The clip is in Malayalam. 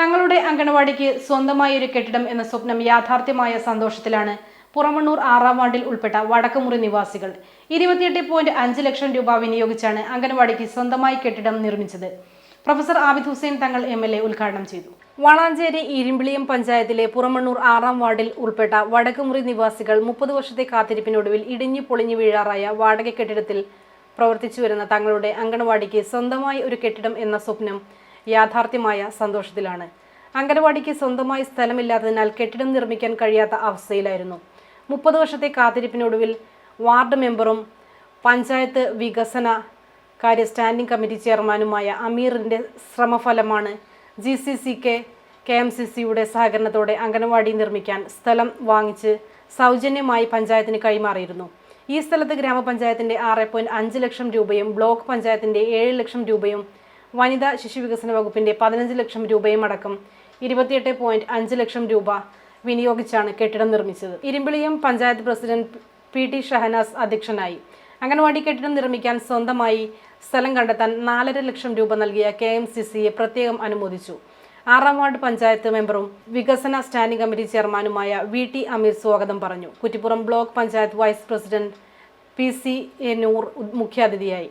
തങ്ങളുടെ അങ്കണവാടിക്ക് സ്വന്തമായ ഒരു കെട്ടിടം എന്ന സ്വപ്നം യാഥാർത്ഥ്യമായ സന്തോഷത്തിലാണ് പുറമണ്ണൂർ ആറാം വാർഡിൽ ഉൾപ്പെട്ട വടക്കുമുറി നിവാസികൾ. ഇരുപത്തിയെട്ട് പോയിന്റ് അഞ്ച് ലക്ഷം രൂപ വിനിയോഗിച്ചാണ് അങ്കണവാടിക്ക് സ്വന്തമായി കെട്ടിടം നിർമ്മിച്ചത്. Professor Abid Hussain Thangal M L A ഉദ്ഘാടനം ചെയ്തു. വളാഞ്ചേരി ഇരുമ്പിളിയം പഞ്ചായത്തിലെ പുറമണ്ണൂർ ആറാം വാർഡിൽ ഉൾപ്പെട്ട വടക്കുമുറി നിവാസികൾ മുപ്പത് വർഷത്തെ കാത്തിരിപ്പിനൊടുവിൽ ഇടിഞ്ഞു പൊളിഞ്ഞു വീഴാറായ വാടക കെട്ടിടത്തിൽ പ്രവർത്തിച്ചു വരുന്ന തങ്ങളുടെ അങ്കണവാടിക്ക് സ്വന്തമായി ഒരു കെട്ടിടം എന്ന സ്വപ്നം യാഥാർത്ഥ്യമായ സന്തോഷത്തിലാണ്. അങ്കണവാടിക്ക് സ്വന്തമായി സ്ഥലമില്ലാത്തതിനാൽ കെട്ടിടം നിർമ്മിക്കാൻ കഴിയാത്ത അവസ്ഥയിലായിരുന്നു. മുപ്പത് വർഷത്തെ കാത്തിരിപ്പിനൊടുവിൽ വാർഡ് മെമ്പറും പഞ്ചായത്ത് വികസന കാര്യ സ്റ്റാൻഡിംഗ് കമ്മിറ്റി ചെയർമാനുമായ അമീറിന്റെ ശ്രമഫലമാണ് G C C K K M C സിയുടെ സഹകരണത്തോടെ അംഗനവാടി നിർമ്മിക്കാൻ സ്ഥലം വാങ്ങിച്ച് സൗജന്യമായി പഞ്ചായത്തിന് കൈമാറിയിരുന്നു. ഈ സ്ഥലത്ത് ഗ്രാമപഞ്ചായത്തിന്റെ ആറ് പോയിന്റ് അഞ്ച് ലക്ഷം രൂപയും ബ്ലോക്ക് പഞ്ചായത്തിന്റെ ഏഴ് ലക്ഷം രൂപയും വനിതാ ശിശുവികസന വകുപ്പിന്റെ പതിനഞ്ച് ലക്ഷം രൂപയും അടക്കം ഇരുപത്തിയെട്ട് പോയിന്റ് അഞ്ച് ലക്ഷം രൂപ വിനിയോഗിച്ചാണ് കെട്ടിടം നിർമ്മിച്ചത്. Irimbiliyam panchayat president P T Shahanas അധ്യക്ഷനായി. അംഗൻവാടി കെട്ടിടം നിർമ്മിക്കാൻ സ്വന്തമായി സ്ഥലം കണ്ടെത്താൻ നാലര ലക്ഷം രൂപ നൽകിയ കെ എം സി സിയെ പ്രത്യേകം അനുമോദിച്ചു. ആറാം വാർഡ് പഞ്ചായത്ത് മെമ്പറും വികസന സ്റ്റാൻഡിംഗ് കമ്മിറ്റി ചെയർമാനുമായ വി ടി അമീർ സ്വാഗതം പറഞ്ഞു. Kuttippuram block panchayat vice president P C A Noor മുഖ്യാതിഥിയായി.